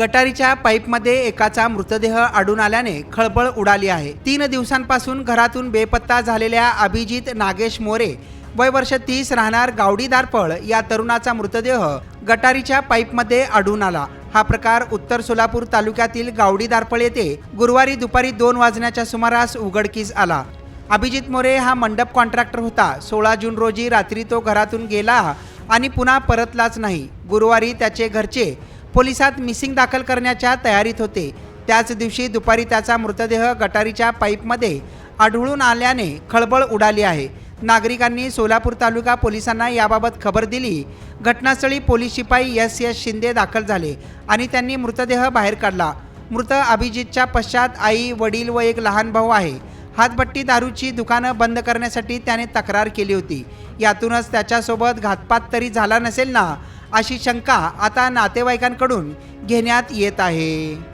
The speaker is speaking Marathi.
गटारीच्या पाईपमध्ये एकाचा मृतदेह आढळून आल्याने खळबळ उडाली आहे. तीन दिवसांपासून घरातून बेपत्ता झालेल्या अभिजित नागेश मोरे वय वर्ष तीस राहणार गावडी दारपळ या तरुणाचा मृतदेह गटारीच्या पाईपमध्ये आढळून आला. हा प्रकार उत्तर सोलापूर तालुक्यातील गावडी दारपळ येथे गुरुवारी दुपारी दोन वाजण्याच्या सुमारास उघडकीस आला. अभिजित मोरे हा मंडप कॉन्ट्रॅक्टर होता. सोळा जून रोजी रात्री तो घरातून गेला आणि पुन्हा परतलाच नाही. गुरुवारी त्याचे घरचे पोलिसात मिसिंग दाखल करण्याच्या तयारीत होते. त्याच दिवशी दुपारी त्याचा मृतदेह गटारीच्या पाईपमध्ये आढळून आल्याने खळबळ उडाली आहे. नागरिकांनी सोलापूर तालुका पोलिसांना याबाबत खबर दिली. घटनास्थळी पोलीस शिपाई एस. एस. शिंदे दाखल झाले आणि त्यांनी मृतदेह बाहेर काढला. मृत अभिजितच्या पश्चात आई वडील व एक लहान भाऊ आहे. हातभट्टी दारूची दुकानं बंद करण्यासाठी त्याने तक्रार केली होती. यातूनच त्याच्यासोबत घातपात तरी झाला नसेल ना अशी शंका आता नातेवाईकांकडून घेण्यात येत आहे.